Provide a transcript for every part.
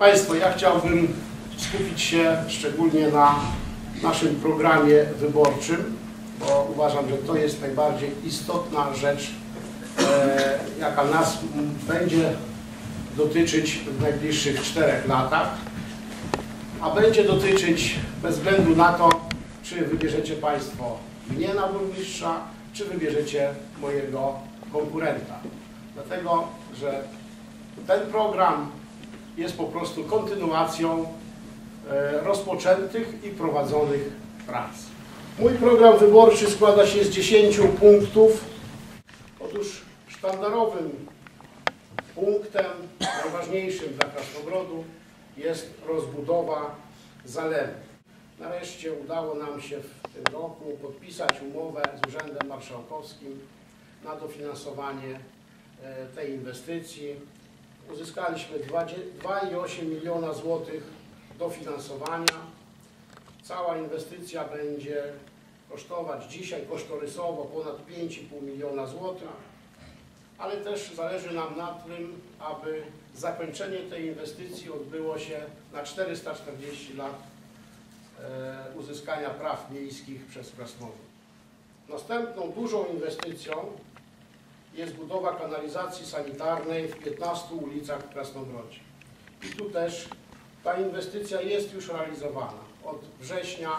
Państwo, ja chciałbym skupić się szczególnie na naszym programie wyborczym, bo uważam, że to jest najbardziej istotna rzecz, e, jaka nas będzie dotyczyć w najbliższych czterech latach, a będzie dotyczyć bez względu na to, czy wybierzecie Państwo mnie na burmistrza, czy wybierzecie mojego konkurenta. Dlatego, że ten program jest po prostu kontynuacją e, rozpoczętych i prowadzonych prac. Mój program wyborczy składa się z 10 punktów. Otóż sztandarowym punktem, najważniejszym dla Krasnobrodu jest rozbudowa zalewu. Nareszcie udało nam się w tym roku podpisać umowę z Urzędem Marszałkowskim na dofinansowanie e, tej inwestycji. Uzyskaliśmy 2,8 miliona złotych dofinansowania. Cała inwestycja będzie kosztować dzisiaj kosztorysowo ponad 5,5 miliona złotych, ale też zależy nam na tym, aby zakończenie tej inwestycji odbyło się na 440 lat e, uzyskania praw miejskich przez Krasnodar. Następną dużą inwestycją jest budowa kanalizacji sanitarnej w 15 ulicach w Krasnobrodzie. I tu też ta inwestycja jest już realizowana. Od września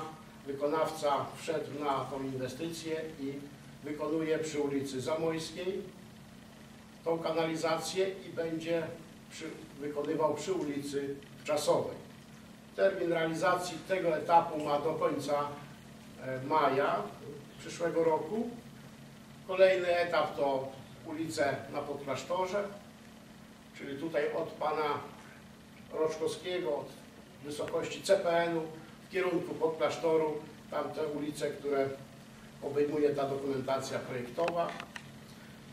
wykonawca wszedł na tą inwestycję i wykonuje przy ulicy Zamojskiej tą kanalizację i będzie przy, wykonywał przy ulicy Czasowej. Termin realizacji tego etapu ma do końca e, maja przyszłego roku. Kolejny etap to ulice na Podklasztorze, czyli tutaj od pana Roczkowskiego, od wysokości CPN-u w kierunku Podklasztoru, tam te ulice, które obejmuje ta dokumentacja projektowa.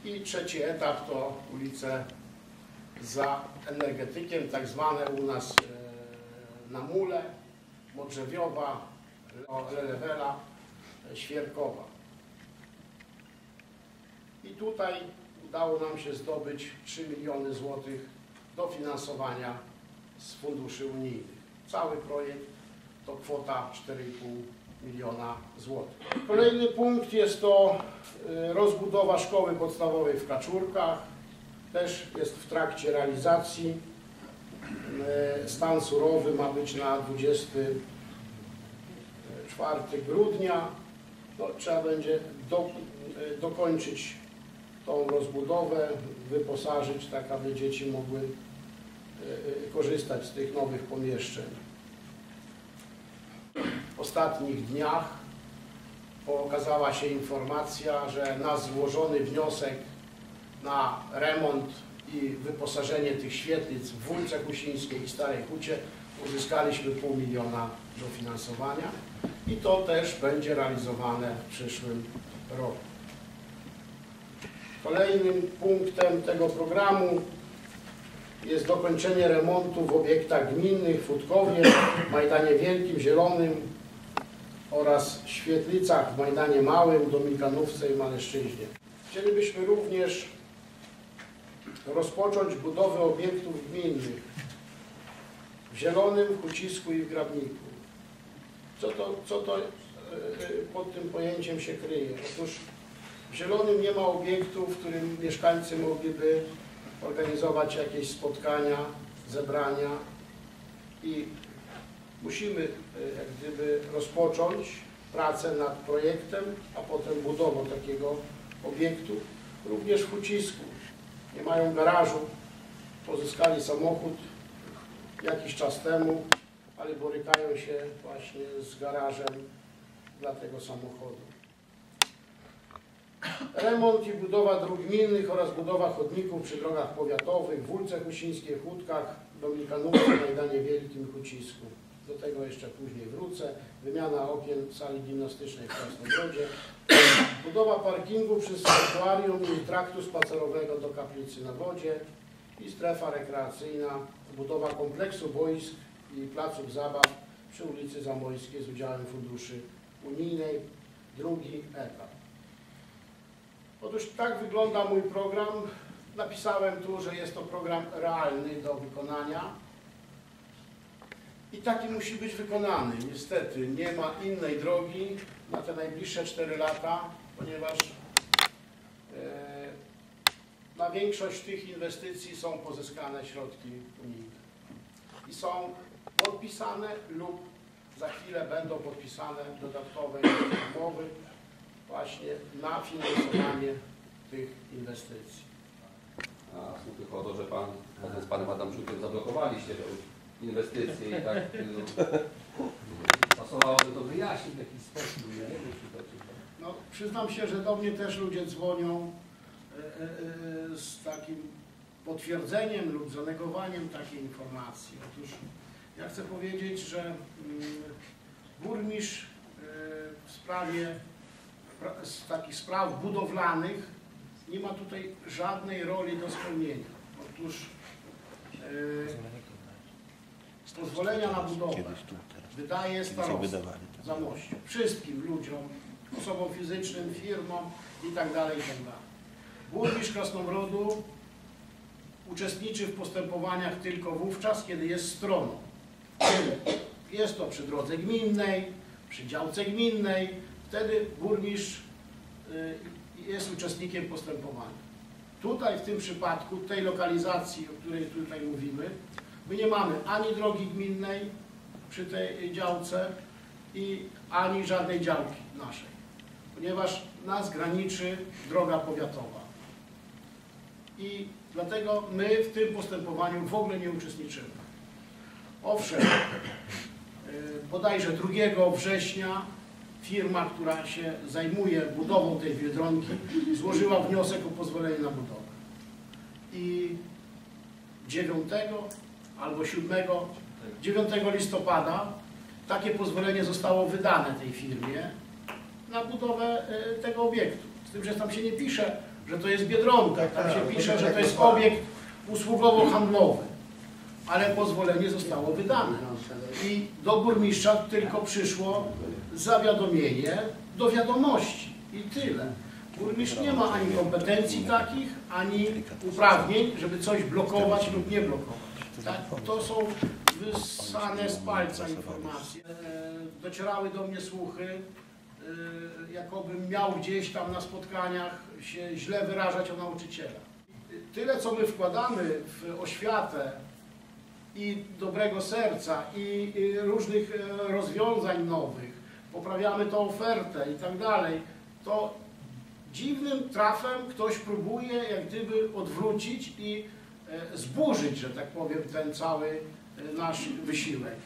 I trzeci etap to ulice za energetykiem, tak zwane u nas e, na Mule, Modrzewiowa, Lelewela, Świerkowa. I tutaj udało nam się zdobyć 3 miliony złotych dofinansowania z funduszy unijnych. Cały projekt to kwota 4,5 miliona złotych. Kolejny punkt jest to y, rozbudowa szkoły podstawowej w Kaczurkach. Też jest w trakcie realizacji. Y, Stan surowy ma być na 24 grudnia. No, trzeba będzie do, y, dokończyć tą rozbudowę, wyposażyć tak, aby dzieci mogły e, e, korzystać z tych nowych pomieszczeń. W ostatnich dniach okazała się informacja, że na złożony wniosek na remont i wyposażenie tych świetlic w Wólce Kusińskiej i Starej Hucie uzyskaliśmy pół miliona dofinansowania i to też będzie realizowane w przyszłym roku. Kolejnym punktem tego programu jest dokończenie remontu w obiektach gminnych, Futkowie, Majdanie Wielkim, Zielonym oraz świetlicach w Majdanie Małym, Dominikanówce i Maleszczyźnie. Chcielibyśmy również rozpocząć budowę obiektów gminnych w Zielonym, Hucisku i w Grabniku. Co to, co to e, e, pod tym pojęciem się kryje? Otóż w Zielonym nie ma obiektu, w którym mieszkańcy mogliby organizować jakieś spotkania, zebrania i musimy e, jak gdyby rozpocząć pracę nad projektem, a potem budową takiego obiektu. Również w Ucisku nie mają garażu, pozyskali samochód jakiś czas temu, ale borykają się właśnie z garażem dla tego samochodu. Remont i budowa dróg gminnych oraz budowa chodników przy drogach powiatowych, Wólce Husińskiej, Chódkach, Dominikanówce, Majdanie Wielkim, Hucisku. Do tego jeszcze później wrócę. Wymiana okien sali gimnastycznej w Krasnobrodzie. Budowa parkingu przy sanktuarium i traktu spacerowego do kaplicy na wodzie i strefa rekreacyjna. Budowa kompleksu boisk i placów zabaw przy ulicy Zamojskiej z udziałem funduszy unijnej. Drugi etap. Otóż tak wygląda mój program. Napisałem tu, że jest to program realny do wykonania. I taki musi być wykonany. Niestety nie ma innej drogi na te najbliższe 4 lata, ponieważ e, na większość tych inwestycji są pozyskane środki unijne. I są podpisane lub za chwilę będą podpisane dodatkowe umowy właśnie na finansowanie tych inwestycji. A słuchy o to, że Pan razem z Panem Adamczukiem zablokowaliście tę inwestycję i tak no, pasowałoby to wyjaśnić w jakiś sposób. Nie. No, przyznam się, że do mnie też ludzie dzwonią e, e, e, z takim potwierdzeniem lub zanegowaniem takiej informacji. Otóż ja chcę powiedzieć, że mm, burmistrz w sprawie pra- z takich spraw budowlanych nie ma tutaj żadnej roli do spełnienia. Otóż e, pozwolenia na budowę wydaje starosta Zamościu. Wszystkim ludziom, osobom fizycznym, firmom i tak dalej, i tak dalej. Burmistrz Krasnobrodu uczestniczy w postępowaniach tylko wówczas, kiedy jest stroną. Jest to przy drodze gminnej, przy działce gminnej, wtedy burmistrz y, jest uczestnikiem postępowania. Tutaj w tym przypadku, tej lokalizacji, o której tutaj mówimy, my nie mamy ani drogi gminnej przy tej działce, i ani żadnej działki naszej, ponieważ nas graniczy droga powiatowa. I dlatego my w tym postępowaniu w ogóle nie uczestniczymy. Owszem, y, bodajże 2 września firma, która się zajmuje budową tej Biedronki, złożyła wniosek o pozwolenie na budowę. I 9 albo 7, 9 listopada takie pozwolenie zostało wydane tej firmie na budowę y, tego obiektu. Z tym, że tam się nie pisze, że to jest Biedronka, tam się pisze, że to jest obiekt usługowo-handlowy. Ale pozwolenie zostało wydane. I do burmistrza tylko przyszło zawiadomienie do wiadomości. I tyle. Burmistrz nie ma ani kompetencji takich, ani uprawnień, żeby coś blokować lub nie blokować. Tak? To są wysane z palca informacje. E, Docierały do mnie słuchy, e, jakobym miał gdzieś tam na spotkaniach się źle wyrażać o nauczycielach. Tyle, co my wkładamy w oświatę i dobrego serca i, różnych e, rozwiązań nowych, poprawiamy tą ofertę i tak dalej, to dziwnym trafem ktoś próbuje jak gdyby odwrócić i e, zburzyć, że tak powiem, ten cały e, nasz wysiłek.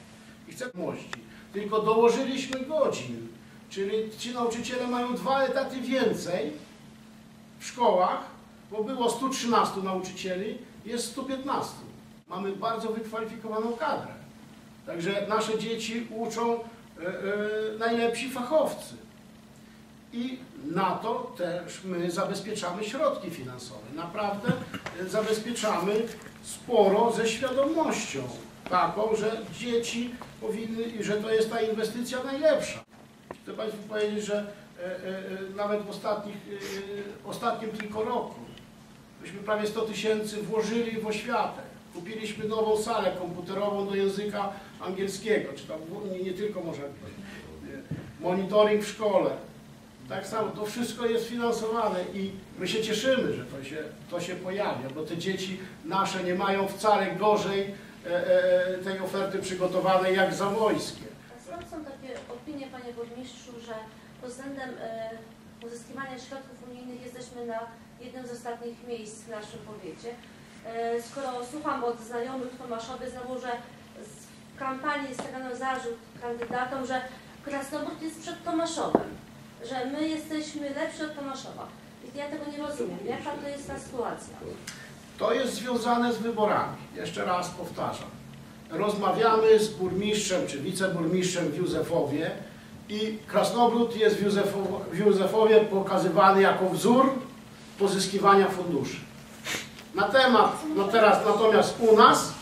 I chcę mości. Tylko dołożyliśmy godzin, czyli ci nauczyciele mają dwa etaty więcej w szkołach, bo było 113 nauczycieli, jest 115. Mamy bardzo wykwalifikowaną kadrę. Także nasze dzieci uczą e, e, najlepsi fachowcy. I na to też my zabezpieczamy środki finansowe. Naprawdę e, zabezpieczamy sporo ze świadomością taką, że dzieci powinny, i że to jest ta inwestycja najlepsza. Chcę Państwu powiedzieć, że nawet w ostatnich, ostatnim tylko roku myśmy prawie 100 tysięcy włożyli w oświatę. Kupiliśmy nową salę komputerową do języka angielskiego, czy tam nie, nie tylko może. Monitoring w szkole. Tak samo, to wszystko jest finansowane i my się cieszymy, że to się, to się pojawia, bo te dzieci nasze nie mają wcale gorzej e, e, tej oferty przygotowanej jak zamojskie. Skąd są takie opinie, panie burmistrzu, że pod względem e, uzyskiwania środków unijnych jesteśmy na jednym z ostatnich miejsc w naszym powiecie? E, skoro słucham od znajomych w Tomaszowie znowu, że z- w kampanii stawiano zarzut kandydatom, że Krasnobór jest przed Tomaszowem, że my jesteśmy lepsi od Tomaszowa. I ja tego nie rozumiem. Jaka to jest ta sytuacja? To jest związane z wyborami. Jeszcze raz powtarzam. Rozmawiamy z burmistrzem czy wiceburmistrzem w Józefowie i Krasnogród jest w Józefowie pokazywany jako wzór pozyskiwania funduszy. Na temat, no teraz natomiast u nas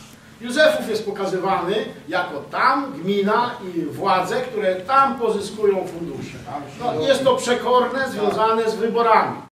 Józefów jest pokazywany jako tam gmina i władze, które tam pozyskują fundusze. No, jest to przekorne, związane z wyborami.